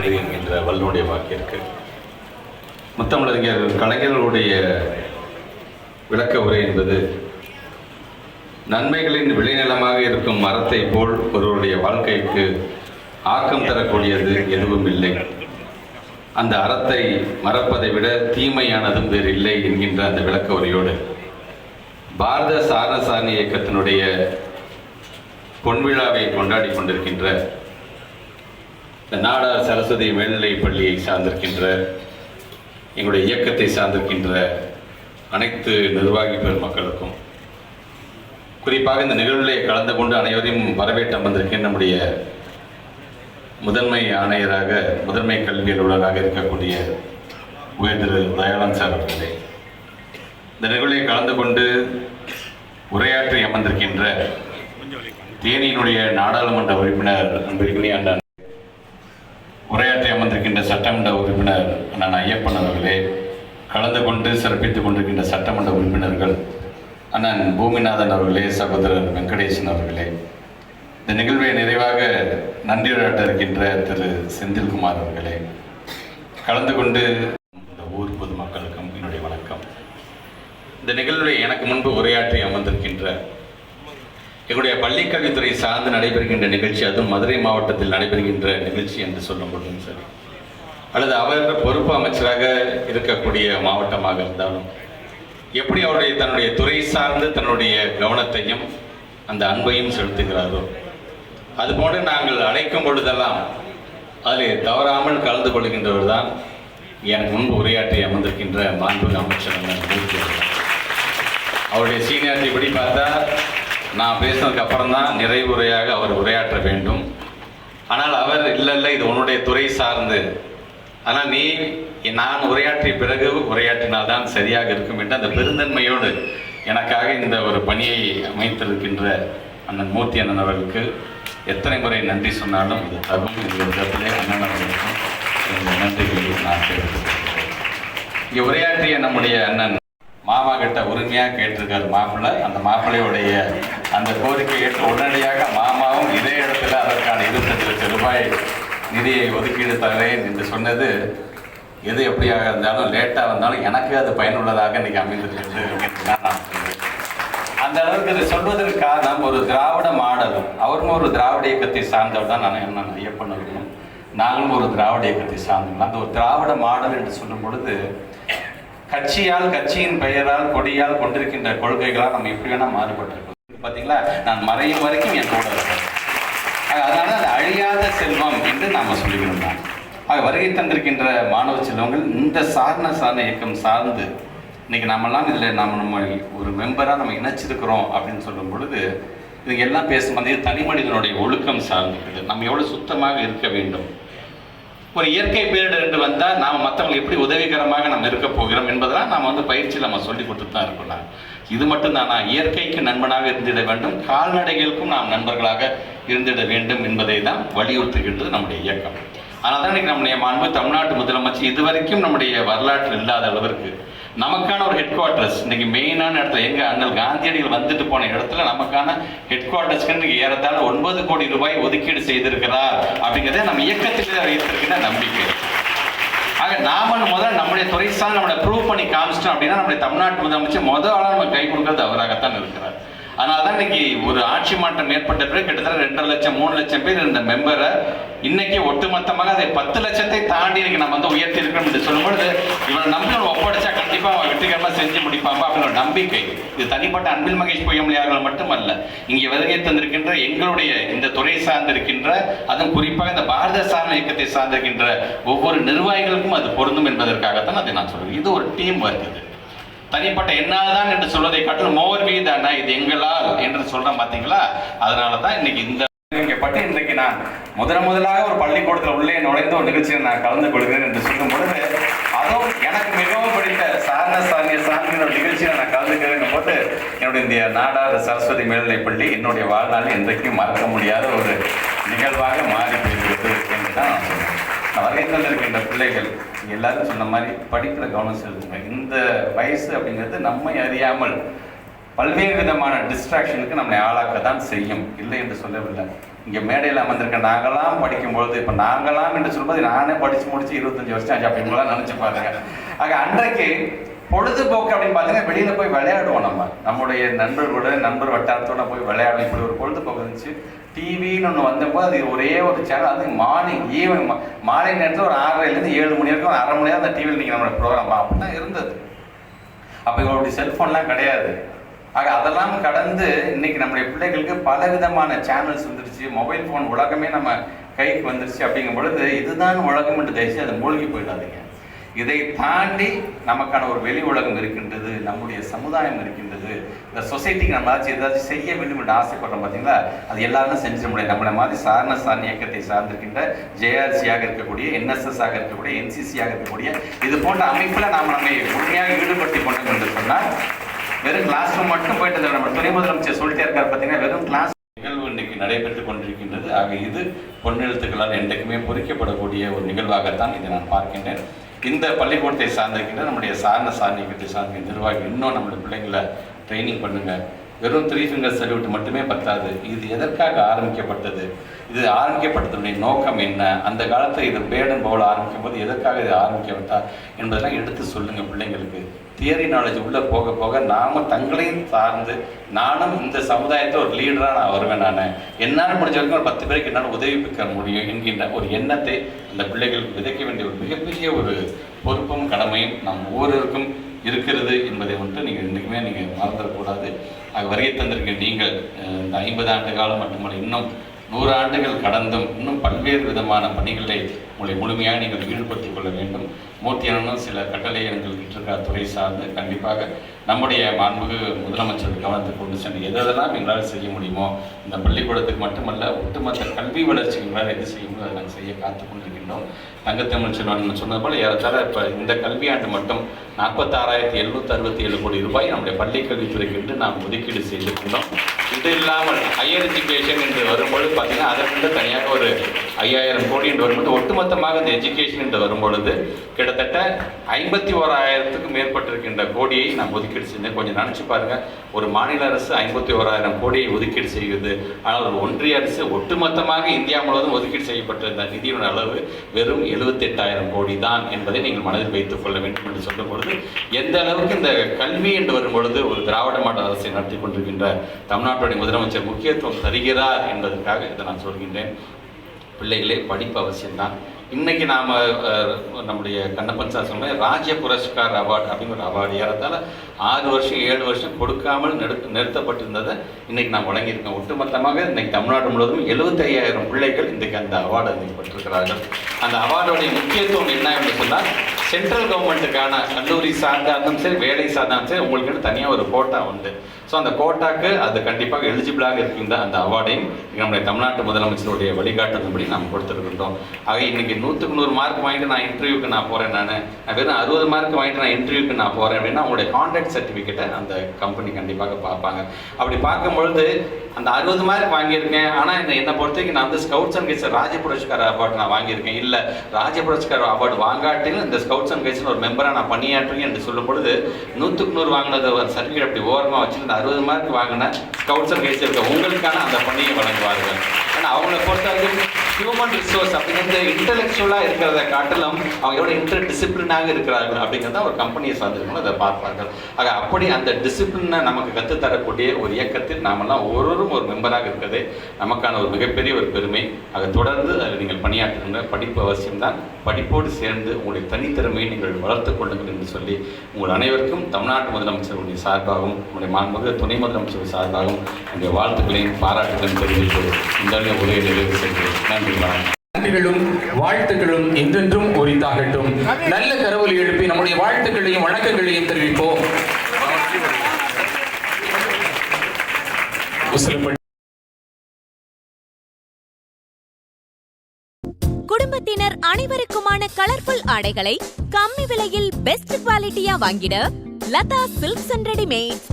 இடு என்கின்ற வல்லுடைய வாக்கிற்கு முத்தமிழறிஞர் கலைஞர்களுடைய விளக்க உரை என்பது நன்மைகளின் விளைநிலமாக இருக்கும் மரத்தை போல் ஒருவருடைய வாழ்க்கைக்கு ஆக்கம் தரக்கூடியது எதுவும் இல்லை. அந்த அறத்தை மறப்பதை விட தீமையானதும் வேறு இல்லை என்கின்ற அந்த விளக்க உரையோடு பாரத சாரண சாரணி இயக்கத்தினுடைய பொன்விழாவை கொண்டாடி கொண்டிருக்கின்ற இந்த நாடார் சரஸ்வதி மேல்நிலைப் பள்ளியை சார்ந்திருக்கின்ற எங்களுடைய இயக்கத்தை சார்ந்திருக்கின்ற அனைத்து நிர்வாகி பெருமக்களுக்கும் குறிப்பாக இந்த நிகழ்விலே கலந்து கொண்டு அனைவரையும் வரவேற்று அமர்ந்திருக்கின்ற நம்முடைய முதன்மை ஆணையராக முதன்மை கல்வி அலுவலராக இருக்கக்கூடிய உயர் திரு தயாளன் சார் அவர்களே. இந்த நிகழ்வில் கலந்து கொண்டு உரையாற்றி அமர்ந்திருக்கின்ற தேனியினுடைய நாடாளுமன்ற உறுப்பினர் அன்பிற்குரிய அண்ணன் உரையாற்றி அமர்ந்திருக்கின்ற சட்டமன்ற உறுப்பினர் அண்ணன் ஐயப்பன் அவர்களே கலந்து கொண்டு சிறப்பித்துக் கொண்டிருக்கின்ற சட்டமன்ற உறுப்பினர்கள் அண்ணன் பூமிநாதன் அவர்களே சகோதரர் வெங்கடேசன் அவர்களே. இந்த நிகழ்வை நிறைவாக நன்றியுரையாட்ட இருக்கின்ற திரு செந்தில்குமார் அவர்களே. கலந்து கொண்டு இந்த ஊர் பொதுமக்களுக்கும் என்னுடைய வணக்கம். இந்த நிகழ்வை எனக்கு முன்பு உரையாற்றி அமர்ந்திருக்கின்ற எங்களுடைய பள்ளிக்கல்வித்துறை சார்ந்து நடைபெறுகின்ற நிகழ்ச்சி அதுவும் மதுரை மாவட்டத்தில் நடைபெறுகின்ற நிகழ்ச்சி என்று சொல்லும் பொழுதும் சரி. அல்லது அவர் பொறுப்பு அமைச்சராக இருக்கக்கூடிய மாவட்டமாக இருந்தாலும் எப்படி அவருடைய தன்னுடைய துறை சார்ந்து தன்னுடைய கவனத்தையும் அந்த அன்பையும் செலுத்துகிறாரோ அதுபோன்று நாங்கள் அழைக்கும் பொழுதெல்லாம் அதில் தவறாமல் கலந்து கொள்கின்றவர் தான் எனக்கு முன்பு உரையாற்றி அமர்ந்திருக்கின்ற மாண்பு அமைச்சர் அவருடைய சீனியாரிட்டி படி பார்த்தா நான் பேசினதுக்கு அப்புறம் தான் நிறைவுரையாக அவர் உரையாற்ற வேண்டும். ஆனால் அவர் இல்லை இல்லை இது உன்னுடைய துறை சார்ந்து. ஆனால் நீ நான் உரையாற்றிய பிறகு உரையாற்றினால்தான் சரியாக இருக்கும் என்று அந்த பெருந்தன்மையோடு எனக்காக இந்த ஒரு பணியை அமைத்திருக்கின்ற அண்ணன் மூர்த்தி அண்ணன் அவர்களுக்கு எத்தனை முறை நன்றி சொன்னாலும் இது தகும் இந்த விதத்திலே அண்ணன் அவர்களுக்கும் இந்த நன்றிகளை நான் தெரிவித்துக் இங்கே உரையாற்றிய நம்முடைய அண்ணன் மாமா கிட்ட உரிமையாக கேட்டிருக்கார் மாப்பிள்ளை. அந்த மாப்பிள்ளையுடைய அந்த கோரிக்கை ஏற்று உடனடியாக மாமாவும் இதே இடத்துல அதற்கான இருபத்தஞ்சு லட்சம் ரூபாய் நிதியை ஒதுக்கீடு தரேன் என்று சொன்னது எது எப்படியாக இருந்தாலும் லேட்டாக இருந்தாலும் எனக்கு அது பயனுள்ளதாக இன்னைக்கு அமைந்திருக்கிறது நான் அந்த அளவுக்கு இதை சொல்வதற்கு காரணம் ஒரு திராவிட மாடல் அவரும் ஒரு திராவிட இயக்கத்தை சார்ந்தவர் தான். நான் என்ன ஐயப்பன் அவர்களும் நாங்களும் ஒரு திராவிட இயக்கத்தை சார்ந்தவர்கள். அந்த ஒரு திராவிட மாடல் என்று சொல்லும் பொழுது கட்சியால் கட்சியின் பெயரால் கொடியால் கொண்டிருக்கின்ற கொள்கைகளால் நம்ம எப்படி வேணால் மாறுபட்டிருக்கோம் பார்த்தீங்களா நான் மறையும் வரைக்கும் என் கூட இருக்கேன். அதனால அது அழியாத செல்வம் என்று நாம் சொல்லிக்கிறோம் தான். ஆக வருகை தந்திருக்கின்ற மாணவ செல்வங்கள் இந்த சாரண சாரண இயக்கம் சார்ந்து இன்னைக்கு நாமெல்லாம் இதில் நம்ம நம்ம ஒரு மெம்பராக நம்ம இணைச்சிருக்கிறோம் அப்படின்னு சொல்லும் பொழுது இதுங்க எல்லாம் பேசும்போது தனி மனிதனுடைய ஒழுக்கம் சார்ந்திருக்குது நம்ம எவ்வளோ சுத்தமாக இருக்க வேண்டும்? ஒரு இயற்கை பேரிடர் என்று வந்தால் நாம் மற்றவங்களுக்கு எப்படி உதவிகரமாக நம்ம இருக்க போகிறோம் என்பதெல்லாம் நாம் வந்து பயிற்சியில் நம்ம சொல்லி கொடுத்துட்டு தான் இருக்கணும் இது மட்டும்தான்? இயற்கைக்கு நண்பனாக இருந்திட வேண்டும். கால்நடைகளுக்கும் நாம் நண்பர்களாக இருந்திட வேண்டும் என்பதை தான் வலியுறுத்துகின்றது நம்முடைய இயக்கம். அதனால் தான் இன்னைக்கு நம்முடைய மாண்பு தமிழ்நாட்டு முதலமைச்சர் இதுவரைக்கும் நம்முடைய வரலாற்றில் இல்லாத அளவிற்கு நமக்கான ஒரு ஹெட் குவார்ட்டர்ஸ் இன்னைக்கு மெயினான இடத்துல எங்க அண்ணல் காந்தியடிகள் வந்துட்டு போன இடத்துல நமக்கான ஹெட் குவார்ட்டர்ஸ்க்கு இன்னைக்கு ஏறத்தாழ ஒன்பது கோடி ரூபாய் ஒதுக்கீடு செய்திருக்கிறார் அப்படிங்கிறத நம்ம இயக்கத்திலே வைத்திருக்கிற நம்பிக்கை. ஆக நாம முதல்ல நம்முடைய துறை நம்மளை ப்ரூவ் பண்ணி காமிச்சிட்டோம் அப்படின்னா நம்முடைய தமிழ்நாட்டு முதலமைச்சர் முதல் ஆளா நம்ம கை கொடுக்கறது அவராகத்தான் இருக்கிறார். அதனால தான் இன்னைக்கு ஒரு ஆட்சி மாற்றம் ஏற்பட்ட பிறகு கிட்டத்தட்ட ரெண்டரை லட்சம் மூணு லட்சம் பேர் இருந்த மெம்பரை இன்னைக்கு ஒட்டுமொத்தமாக அதை பத்து லட்சத்தை தாண்டி இன்னைக்கு நம்ம வந்து உயர்த்தி இருக்கோம் என்று சொல்லும்பொழுது இவனை நம்பி நம்ம ஒப்படைச்சா கண்டிப்பாக அவன் வெற்றிகரமாக செஞ்சு முடிப்பாங்க அப்படிங்கிற நம்பிக்கை. இது தனிப்பட்ட அன்பில் மகேஷ் பொய்யமொழியார்கள் மட்டுமல்ல இங்கே வருகை தந்திருக்கின்ற எங்களுடைய இந்த துறை சார்ந்திருக்கின்ற அதுவும் குறிப்பாக இந்த பாரத சாரண இயக்கத்தை சார்ந்திருக்கின்ற ஒவ்வொரு நிர்வாகிகளுக்கும் அது பொருந்தும் என்பதற்காகத்தான் அதை நான் சொல்கிறேன் இது ஒரு டீம் வருகிறது இது. தனிப்பட்ட என்னால் தான் என்று சொல்வதை காட்டிலும் மோர் மீ தானா இது எங்களால் என்று சொல்றேன் பாத்தீங்களா? அதனால தான் இன்னைக்கு இந்த பட்டு இன்றைக்கு நான் முதன் முதலாக ஒரு பள்ளிக்கூடத்தில் உள்ளே நுழைந்த ஒரு நிகழ்ச்சியில் நான் கலந்து கொள்கிறேன் என்று சொல்லும் பொழுது அதுவும் எனக்கு மிகவும் பிடித்த சாரண சாரணிய சார்ந்த ஒரு நிகழ்ச்சியில் நான் கலந்துக்கிறேன் போது என்னுடைய இந்த நாடார் சரஸ்வதி மேல்நிலைப் பள்ளி என்னுடைய வாழ்நாளில் இன்றைக்கும் மறக்க முடியாத ஒரு நிகழ்வாக மாறி போயிருக்கிறது என்று தான் நான் சொல்கிறேன் வருகை தந்திருக்கின்ற பிள்ளைகள்? எல்லாரும் சொன்ன மாதிரி படிப்பில் கவனம் செலுத்துங்க. இந்த வயசு அப்படிங்கிறது நம்மை அறியாமல் பல்வேறு விதமான டிஸ்ட்ராக்ஷனுக்கு நம்மளை ஆளாக்க தான் செய்யும். இல்லை என்று சொல்லவில்லை. இங்கே மேடையில் அமர்ந்திருக்க நாங்களாம் படிக்கும்பொழுது இப்போ நாங்களாம் என்று சொல்லும்போது நானே படித்து முடித்து இருபத்தஞ்சி வருஷம் ஆச்சு. அப்போ நினச்சி பாருங்க. ஆக அன்றைக்கு பொழுதுபோக்கு அப்படின்னு பார்த்தீங்கன்னா வெளியில் போய் விளையாடுவோம் நம்ம. நம்முடைய நண்பர்களோட நண்பர் வட்டாரத்தோட போய் விளையாடணும் இப்படி ஒரு பொழுதுபோக்கு இருந்துச்சு. டிவின்னு ஒன்று வந்தப்போ அது ஒரே ஒரு சேனல் அது மார்னிங் ஈவினிங் மாலை நேரத்தில் ஒரு ஆறரைலேருந்து ஏழு மணி வரைக்கும் ஒரு அரை மணி நேரம் அந்த டிவியில் நீங்கள் நம்மளோட ப்ரோக்ராம் அப்படி தான் இருந்தது. அப்போ இவருடைய செல்ஃபோன்லாம் கிடையாது. ஆக அதெல்லாம் கடந்து இன்னைக்கு நம்முடைய பிள்ளைகளுக்கு பல விதமான சேனல்ஸ் வந்துருச்சு. மொபைல் ஃபோன் உலகமே நம்ம கைக்கு வந்துருச்சு அப்படிங்கும் பொழுது இதுதான் உலகம் என்று தயவுசெய்து அதை மூழ்கி போயிடாதீங்க. இதை தாண்டி நமக்கான ஒரு வெளி உலகம் இருக்கின்றது நம்முடைய சமுதாயம் இருக்கின்றது இந்த சொசைட்டிக்கு நம்ம ஏதாச்சும் ஏதாச்சும் செய்ய வேண்டும் என்று ஆசைப்படுறோம் பார்த்தீங்களா அது எல்லாரும் செஞ்சிட முடியாது. நம்மளை மாதிரி சாரண சாரண இயக்கத்தை சார்ந்திருக்கின்ற ஜேஆர்சியாக இருக்கக்கூடிய என்எஸ்எஸ் ஆக இருக்கக்கூடிய என்சிசியாக இருக்கக்கூடிய இது போன்ற அமைப்பில் நாம் நம்மை முழுமையாக ஈடுபடுத்தி கொண்டோம் என்று சொன்னால் வெறும் கிளாஸ் ரூம் மட்டும் போயிட்டு நம்ம துணை முதலமைச்சர் சொல்லிட்டே இருக்கார் பார்த்தீங்கன்னா வெறும் கிளாஸ் நிகழ்வு இன்னைக்கு நடைபெற்றுக் கொண்டிருக்கின்றது. ஆக இது பொன்னெழுத்துக்களால் என்றைக்குமே பொறிக்கப்படக்கூடிய ஒரு நிகழ்வாகத்தான் இதை நான் பார்க்கின்றேன். இந்த பள்ளிக்கூடத்தை சார்ந்திருக்கின்ற நம்முடைய சார்ந்த சார்நிகத்தை சார்ந்த நிர்வாகி இன்னும் நம்மளுடைய பிள்ளைங்களை ட்ரைனிங் பண்ணுங்க. வெறும் த்ரீ ஃபிங்கர் சல்யூட் மட்டுமே பத்தாது. இது எதற்காக ஆரம்பிக்கப்பட்டது? இது ஆரம்பிக்கப்பட்டதுடைய நோக்கம் என்ன? அந்த காலத்தில் இது பேடன் பவுல் ஆரம்பிக்கும் போது எதற்காக இது ஆரம்பிக்கப்பட்டா என்பதெல்லாம் எடுத்து சொல்லுங்கள் பிள்ளைங்களுக்கு. தியரி நாலேஜ் உள்ளே போக போக நாம் தங்களையும் சார்ந்து நானும் இந்த சமுதாயத்தை ஒரு லீடராக நான் வருவேன் நான். என்னால் முடிஞ்ச வரைக்கும் ஒரு பத்து பேருக்கு என்னால் உதவி பெற முடியும் என்கின்ற ஒரு எண்ணத்தை அந்த பிள்ளைகளுக்கு விதைக்க வேண்டிய ஒரு மிகப்பெரிய ஒரு பொறுப்பும் கடமையும் நம் ஒவ்வொருவருக்கும் இருக்கிறது என்பதை வந்துட்டு நீங்கள் என்றைக்குமே நீங்கள் மறந்துடக்கூடாது. அது வருகை தந்திருக்க நீங்கள் இந்த ஐம்பது ஆண்டு காலம் மட்டுமல்ல இன்னும் நூறு ஆண்டுகள் கடந்தும் இன்னும் பல்வேறு விதமான பணிகளை உங்களை முழுமையாக நீங்கள் ஈடுபடுத்திக் கொள்ள வேண்டும். மூர்த்தி அண்ணனும் சில கட்டளை எங்களுக்கு இருக்கார் துறை சார்ந்து கண்டிப்பாக நம்முடைய மாண்புமிகு முதலமைச்சர் கவனத்தை கொண்டு சென்று எதெல்லாம் எங்களால் செய்ய முடியுமோ இந்த பள்ளிக்கூடத்துக்கு மட்டுமல்ல ஒட்டுமொத்த கல்வி வளர்ச்சி எங்களால் எது செய்ய முடியும் அதை நாங்கள் செய்ய காத்து கொண்டிருக்கின்றோம். தங்கத்தமிழ் செல்வன் சொன்னது போல் ஏறத்தாழ இப்போ இந்த கல்வியாண்டு மட்டும் நாற்பத்தாறாயிரத்தி எழுநூற்றி அறுபத்தி ஏழு கோடி ரூபாய் நம்முடைய பள்ளிக்கல்வித்துறைக்கு என்று நாம் ஒதுக்கீடு செய்திருக்கின்றோம். இது இல்லாமல் ஹையர் எஜுகேஷன் என்று வரும்பொழுது பார்த்தீங்கன்னா அதற்கு தனியாக ஒரு ஐயாயிரம் கோடி என்று வரும்போது ஒட்டுமொத்தமாக இந்த எஜுகேஷன் என்று வரும்பொழுது கிட்டத்தட்ட ஐம்பத்தி ஓராயிரத்துக்கும் மேற்பட்டிருக்கின்ற கோடியை நாம் ஒதுக்கீடு செஞ்சேன். கொஞ்சம் நினச்சி பாருங்கள் ஒரு மாநில அரசு ஐம்பத்தி ஓராயிரம் கோடியை ஒதுக்கீடு செய்கிறது ஆனால் ஒரு ஒன்றிய அரசு ஒட்டுமொத்தமாக இந்தியா முழுவதும் ஒதுக்கீடு செய்யப்பட்டிருந்த நிதியின் அளவு வெறும் எழுபத்தெட்டாயிரம் கோடி தான் என்பதை நீங்கள் மனதில் வைத்துக் கொள்ள வேண்டும் என்று சொல்லும் பொழுது எந்த அளவுக்கு இந்த கல்வி என்று வரும்பொழுது ஒரு திராவிட மாடல் அரசை நடத்தி கொண்டிருக்கின்ற தமிழ்நாட்டுடைய முதலமைச்சர் முக்கியத்துவம் தருகிறார் என்பதற்காக இதை நான் சொல்கின்றேன். பிள்ளைகளே படிப்பு அவசியம்தான். இன்றைக்கி நாம் நம்முடைய கண்ணப்பன் சார் சொன்ன ராஜ்ய புரஸ்கார் அவார்டு அப்படிங்கிற ஒரு அவார்டு. ஏறத்தால் ஆறு வருஷம் ஏழு வருஷம் கொடுக்காமல் நிறுத்த நிறுத்தப்பட்டிருந்ததை இன்றைக்கி நான் வழங்கியிருக்கேன் ஒட்டுமொத்தமாக இன்றைக்கி தமிழ்நாடு முழுவதும் 75000 பிள்ளைகள் இன்றைக்கு அந்த அவார்டு இன்னைக்கு பெற்றிருக்கிறார்கள். அந்த அவார்டுடைய முக்கியத்துவம் என்ன என்று சொன்னால் சென்ட்ரல் கவர்மெண்ட்டுக்கான கல்லூரி சார்ந்தாலும் சரி வேலை சார்ந்தாலும் சரி உங்களுக்கு தனியாக ஒரு கோட்டா உண்டு. ஸோ அந்த கோட்டாக்கு அது கண்டிப்பாக எலிஜிபிளாக இருக்கின்ற அந்த அவார்டையும் நம்முடைய தமிழ்நாட்டு முதலமைச்சருடைய வழிகாட்டுதல்படி நாம் கொடுத்துருக்கின்றோம். ஆக இன்னைக்கு நூற்றுக்கு நூறு மார்க் வாங்கிட்டு நான் இன்டர்வியூக்கு நான் போகிறேன் நான். வெறும் அறுபது மார்க் வாங்கிட்டு நான் இன்டர்வியூக்கு நான் போகிறேன் அப்படின்னா உங்களுடைய கான்டாக்ட் சர்டிஃபிகேட்டை அந்த கம்பெனி கண்டிப்பாக பார்ப்பாங்க. அப்படி பார்க்கும்பொழுது அந்த அறுபது மார்க் வாங்கியிருக்கேன். ஆனால் என்னை என்னை பொறுத்தவரைக்கும் நான் வந்து scouts and guides Raja Puraskar award நான் வாங்கியிருக்கேன். இல்லை ராஜ புரஸ்கார் அவார்டு வாங்காட்டிலும் இந்த ஸ்கவுட்ஸ் அண்ட் கைட்ஸில் ஒரு மெம்பராக நான் பணியாற்றுவேன் என்று சொல்லும் பொழுது நூற்றுக்கு நூறு வாங்கினது ஒரு சர்டிஃபிகேட் அப்படி ஓரமாக வச்சுருந்தேன் அறுபது மார்க் வாங்கின ஸ்கவுட்ஸ் அண்ட் கைட்ஸ் இருக்க உங்களுக்கான அந்த பணியை வழங்குவார்கள். ஏன்னா அவங்கள பொறுத்த வரைக்கும் ஹியூமன் ரிசோர்ஸ் அப்படிங்கிறது இன்டெலெக்சுவலாக இருக்கிறத காட்டிலும் அவங்க எவ்வளோ இன்டர் டிசிப்ளினாக இருக்கிறார்கள் அப்படிங்கிறத ஒரு கம்பெனியை சார்ந்திருக்கணும் அதை பார்ப்பார்கள். ஆக அப்படி அந்த டிசிப்ளினை நமக்கு கற்றுத்தரக்கூடிய ஒரு இயக்கத்தில் நாமெல்லாம் ஒவ்வொருவரும் ஒரு மெம்பராக இருக்கிறது நமக்கான ஒரு மிகப்பெரிய ஒரு பெருமை. அதை தொடர்ந்து அதில் நீங்கள் பணியாற்றுங்க படிப்பு அவசியம்தான். படிப்போடு சேர்ந்து உங்களுடைய தனித்திறமையை நீங்கள் வளர்த்து கொள்ளுங்கள் என்று சொல்லி உங்கள் அனைவருக்கும் தமிழ்நாட்டு முதலமைச்சருடைய சார்பாகவும் உங்களுடைய மாண்புமிகு துணை முதலமைச்சர் சார்பாகவும் என்னுடைய வாழ்த்துக்களையும் பாராட்டுகளையும் தெரிவித்து இந்த உரையை நிறைவு செய்கிறேன். நன்றி வணக்கம் நன்றிகளும் வாழ்த்துக்களும் என்றென்றும் உரித்தாகட்டும். நல்ல கரவொலி எழுப்பி நம்முடைய வாழ்த்துக்களையும் வணக்கங்களையும் தெரிவிப்போம். குடும்பத்தினர் அனைவருக்குமான கலர்ஃபுல் ஆடைகளை கம்மி விலையில் பெஸ்ட் குவாலிட்டியா வாங்கிட லதா சில்க்ஸ் அண்ட் ரெடிமேட்